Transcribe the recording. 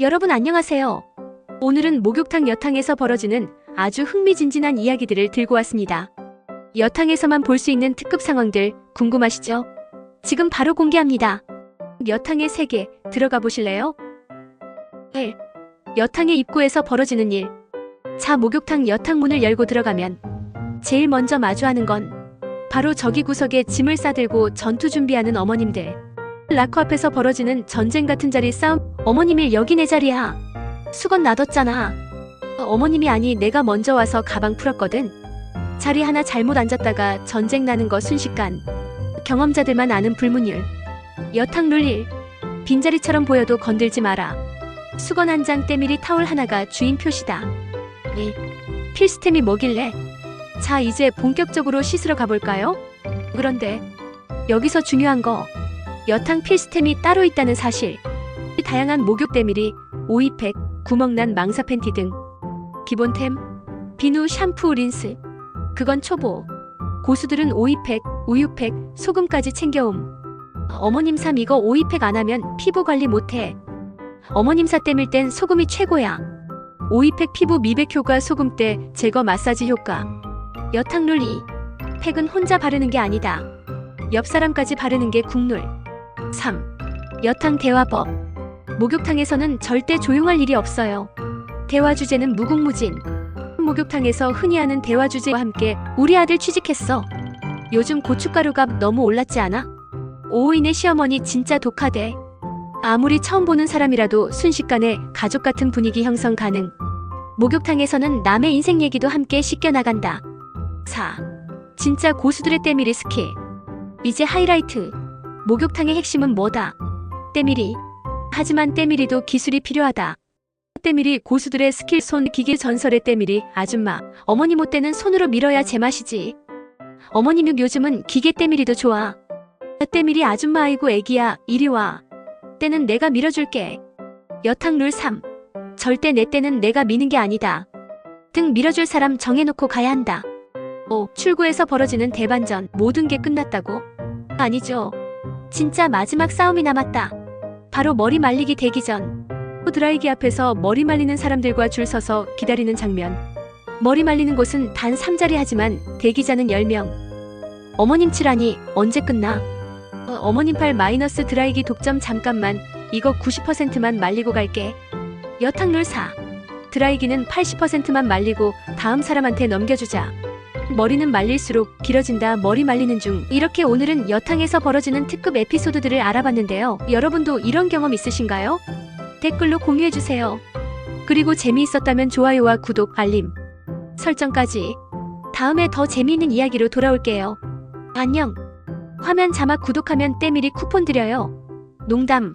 여러분 안녕하세요. 오늘은 목욕탕 여탕에서 벌어지는 아주 흥미진진한 이야기들을 들고 왔습니다. 여탕에서만 볼 수 있는 특급 상황들 궁금하시죠? 지금 바로 공개합니다. 여탕의 세계 들어가 보실래요? 1. 여탕의 입구에서 벌어지는 일. 자, 목욕탕 여탕 문을 열고 들어가면 제일 먼저 마주하는 건 바로 저기 구석에 짐을 싸들고 전투 준비하는 어머님들. 라커 앞에서 벌어지는 전쟁 같은 자리 싸움. 어머님이 여기 내 자리야. 수건 놔뒀잖아. 어, 어머님이 아니 내가 먼저 와서 가방 풀었거든. 자리 하나 잘못 앉았다가 전쟁 나는 거 순식간. 경험자들만 아는 불문율. 여탕 룰 1. 빈자리처럼 보여도 건들지 마라. 수건 한 장 때밀이 타올 하나가 주인 표시다. 2. 필수템이 뭐길래? 자, 이제 본격적으로 씻으러 가볼까요? 그런데 여기서 중요한 거 여탕 필수템이 따로 있다는 사실. 다양한 목욕 때밀이, 오이팩, 구멍난 망사 팬티 등 기본템, 비누, 샴푸, 린스. 그건 초보. 고수들은 오이팩, 우유팩, 소금까지 챙겨옴. 어머님 삶 이거 오이팩 안 하면 피부 관리 못해. 어머님 사 때밀 땐 소금이 최고야. 오이팩 피부 미백 효과 소금 때 제거 마사지 효과. 여탕 룰 2. 팩은 혼자 바르는 게 아니다. 옆 사람까지 바르는 게 국룰. 3. 여탕 대화법. 목욕탕에서는 절대 조용할 일이 없어요. 대화 주제는 무궁무진. 목욕탕에서 흔히 하는 대화 주제와 함께 우리 아들 취직했어. 요즘 고춧가루 값 너무 올랐지 않아? 오호인의 시어머니 진짜 독하대. 아무리 처음 보는 사람이라도 순식간에 가족 같은 분위기 형성 가능. 목욕탕에서는 남의 인생 얘기도 함께 씻겨 나간다. 4. 진짜 고수들의 때밀이 스킬. 이제 하이라이트. 목욕탕의 핵심은 뭐다? 때밀이. 하지만 때밀이도 기술이 필요하다. 때밀이 고수들의 스킬 손 기계 전설의 때밀이 아줌마. 어머니 못 때는 손으로 밀어야 제맛이지. 어머님 요즘은 기계 때밀이도 좋아. 때밀이 아줌마 아이고 애기야 이리 와. 때는 내가 밀어줄게. 여탕 룰 3. 절대 내 때는 내가 미는 게 아니다. 등 밀어줄 사람 정해놓고 가야 한다. 5. 출구에서 벌어지는 대반전 모든 게 끝났다고? 아니죠. 진짜 마지막 싸움이 남았다. 바로 머리 말리기 대기 전. 드라이기 앞에서 머리 말리는 사람들과 줄 서서 기다리는 장면. 머리 말리는 곳은 단 3자리 하지만 대기자는 10명. 어머님 칠하니 언제 끝나? 어, 어머님 팔 마이너스 드라이기 독점 잠깐만. 이거 90%만 말리고 갈게. 여탕 룰 4. 드라이기는 80%만 말리고 다음 사람한테 넘겨주자. 머리는 말릴수록 길어진다 머리 말리는 중. 이렇게 오늘은 여탕에서 벌어지는 특급 에피소드들을 알아봤는데요. 여러분도 이런 경험 있으신가요? 댓글로 공유해주세요. 그리고 재미있었다면 좋아요와 구독 알림 설정까지 다음에 더 재미있는 이야기로 돌아올게요. 안녕. 화면 자막 구독하면 때밀이 쿠폰 드려요. 농담